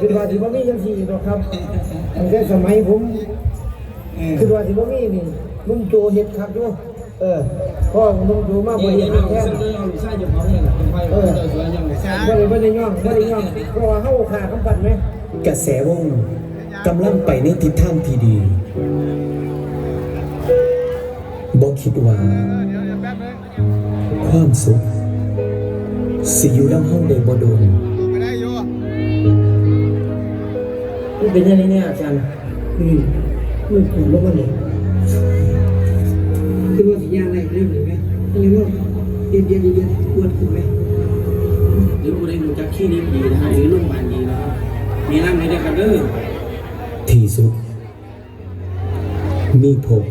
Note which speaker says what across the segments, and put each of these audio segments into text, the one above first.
Speaker 1: คือว่าที่บ่มีจังซี่หรอกครับตั้งแต่สมัยผมคือว่าที่บ่มีนี่ลุงโจเฮ็ดครับอยู่เออพ่อลุงโจมาบ่
Speaker 2: นี่
Speaker 1: ได้
Speaker 2: นี่
Speaker 1: เฮ็ด
Speaker 2: เอา
Speaker 1: แท้
Speaker 2: ซึ่งเอาใช่อยู่ของเนี่ยเป็นไฟเป็นสวยยังไง
Speaker 1: บ่ได้บ่ได้ย่องบ่ได้ย่องเพราะว่าเฮาขาคำปันไหม
Speaker 3: กระแสวงกำลังไปในทิศทางที่ดีบอกคิดว่า ความสุขสิอยู่น้ำห้องใดบ่โดน
Speaker 2: นเป็นยังไงเนี่ยอาจารย์
Speaker 1: อืมมันถูกแล้วบ่นี่คือว่าสิย่างได้เรื่องนี้ไหมยังว่าเย็นๆเย็นๆปวดขึ้นไหม
Speaker 2: หรือผู้ใดรู้จักขี้นี้ดีนะฮะหรือโรงพยาบาลดีนะครับมีร่างไหนเดียวกันเด้อ
Speaker 3: ที่สุด มีผม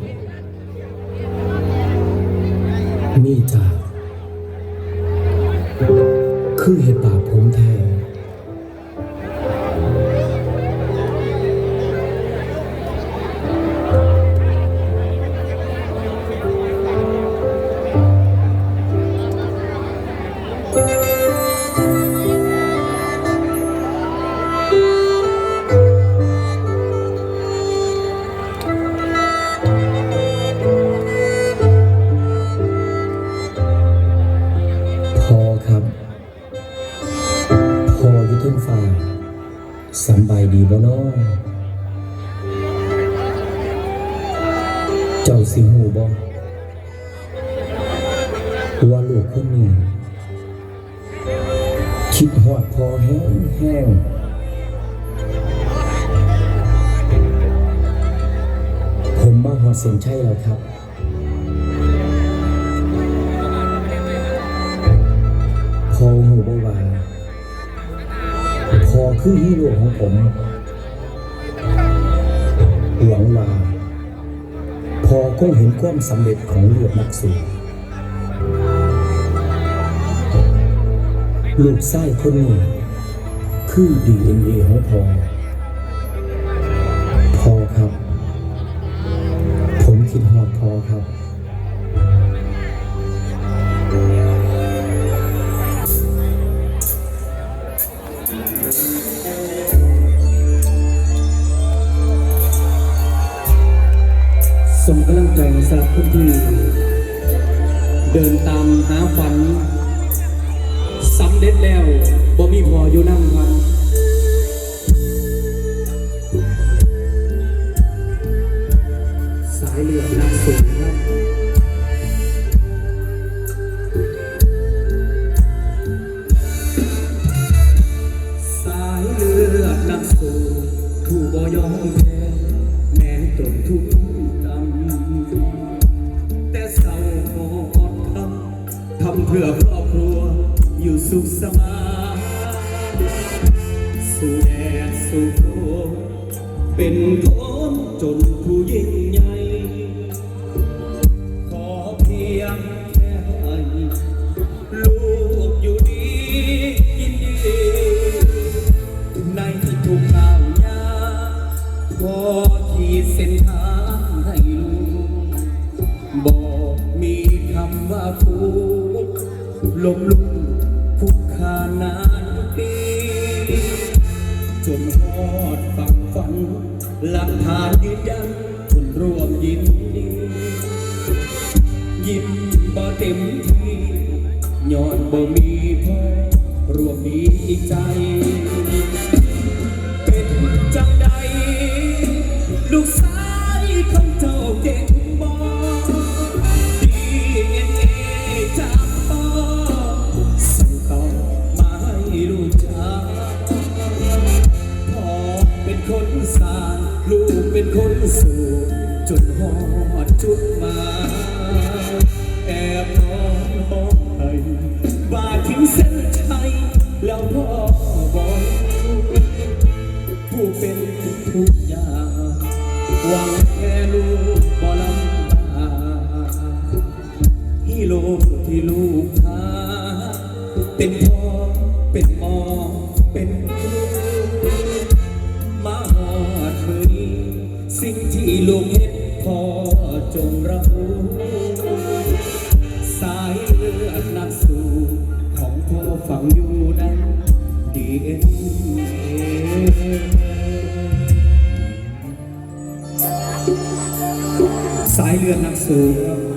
Speaker 3: มีจากคือเหตุบาปผมแท้ เจ้าสิหูบ่ว่าลูกคนนี้คิดฮอดพอแห้งแห้งผมมาฮอดเส้นชัยแล้วครับพอหูบ่ว่าพอคือฮีโร่ของผมหวังว่า คงเห็นความสำเร็จของเลือดนักสู้ลูกไส้คนนี้ คือดีเอ็นเอของพอพอครับ ผมคิดฮอดพอครับ
Speaker 2: ส่งกำลังใจสำหรับคนที่เดินตามหาฝันสำเร็จแล้วบ่มีพออยู่นั่งครับสายเลือดนักสูงครับสายเลือดนักสู้ผู้บ่ยอมแพ้แม้ตกทุก เพื่อครอบครัวอยู่สุขสบายสู้แดดสู้ฝนเป็นคนจนผู้ยิ่งใหญ่ ลมลุกคุกคานานปีจนทอดฝังฝันหลักฐานยืนยันคนร่วมยินดียิ้มบ่เต็มที่ย้อนบ่มีพ่อรวมมีอีกใจ สู่จนหอดจุดหมายแอบนอนห้องไห้ว่าถึงเส้นชัยแล้วพ่อบอกผู้เป็นทุกอย่างหวังแค่ลูกบ่ลำบากฮีโร่ที่ลูกหาเป็นพ่อเป็นหมอ ลูกเห็ดพอจงรับรู้ สายเลือดนักสู้ของพ่อฝังอยู่นั้นดีเอ็นเอสายเลือดนักสู้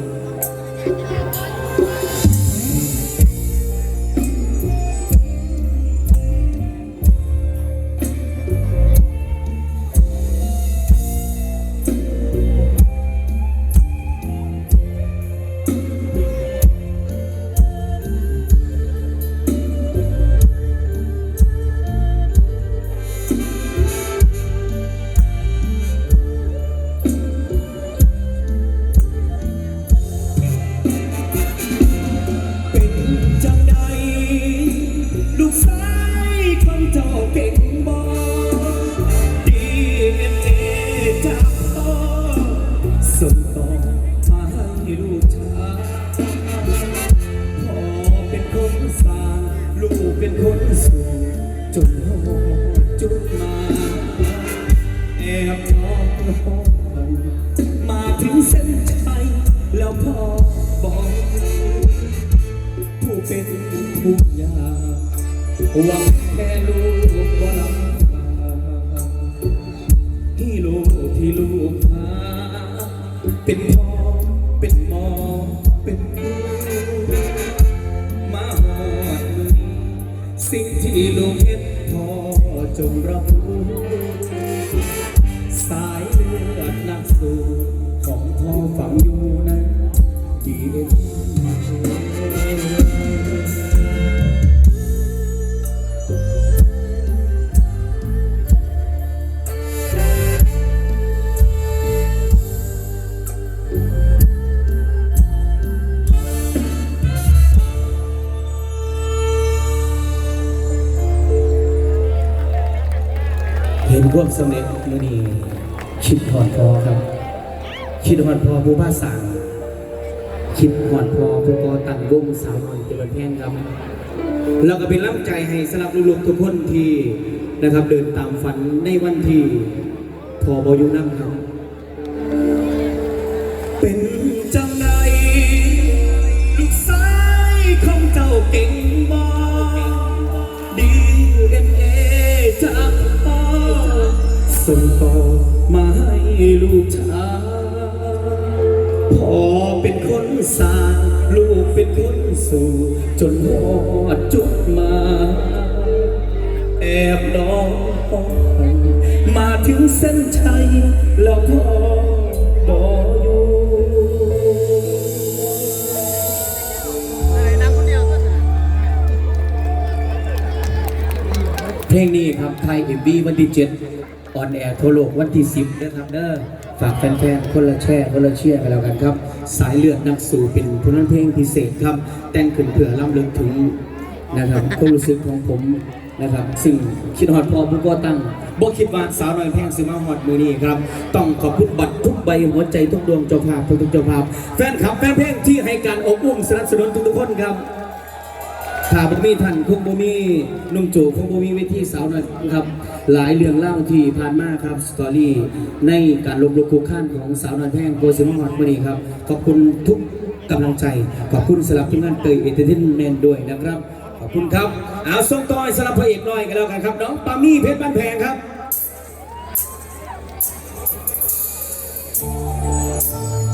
Speaker 2: ส่งต่อมาให้ลูกชายพ่อเป็นคนสร้างลูกเป็นคนสู่จนโหจุดมาแอบนอกมาถึงเส้นชัยแล้วพ่อบอกผู้เป็นผู้ยาหวัง เป็นพ่อเป็นมอเป็นครูมาหอดมีสิ่งที่ลูกเห็นพ่อจงรับรู้ เห็
Speaker 3: นควมสำเร็จมื่อนี้คิดหอดพอครับ คิดหอดพอผู้บ้าสางคิดหอดพอผู้กอตั้งวงสาวน้อยเจริญแพงครับ เราก็เป็นร่ำใจให้สำหรับลูกๆทุกคนที่นะครับ เดินตามฝันในวันที่พอบอยุนั่งครับ
Speaker 2: เป็นจังใดลูกสายของเจ้าเก่งบ่ดีเอ็นเอจาก ส่งต่อมาให้ลูกชายพ่อเป็นคนสร้างลูกเป็นคนสู่จนหอดจุดมา แอบนองมาถึงเส้นชัยแล้วพ่อบออยู่
Speaker 3: เพลงนี้ครับไทยเอ็มบีวันที่7 ออนแอร์ทั่วโลกวันที่ 10นะครับเด้อฝากแฟนๆคนละแช่คนละเชียร์กันแล้วกันครับ สายเลือดนักสู่เป็นผลงานเพลงพิเศษครับ แต่งขึ้นเพื่อล้ำลึกถึงนะครับความรู้สึกของผมนะครับ ซึ่งคิดฮอดพอผู้ก่อตั้งบ่คิดว่าสาวน้อยแพงสิมาฮอดมือนี้ครับ ต้องขอบคุณบัตรทุกใบหัวใจทุกดวงเจ้าภาพทุกๆเจ้าภาพ แฟนคลับแฟนเพลงที่ให้การอบอุ้มสนับสนุนทุกๆคนครับถ้าบ่มีท่านคงบ่มีนุ่มโจคงบ่มีเวทีสาวน้อยครับ หลายเรื่องเล่าที่ผ่านมาครับสตอรี่ในการลบลุกคุกข้านของสาวน้อยแพงโกสิมฮอดมื้อนี้ครับ ขอบคุณทุกกำลังใจ ขอบคุณสำหรับทีมงานเตยเอเตอร์เทนเมนด้วยนะครับ ขอบคุณครับเอาส่งต่อยสำหรับพระเอกน้อยกันแล้วกันครับ น้องปามี่เพชรบ้านแพงครับ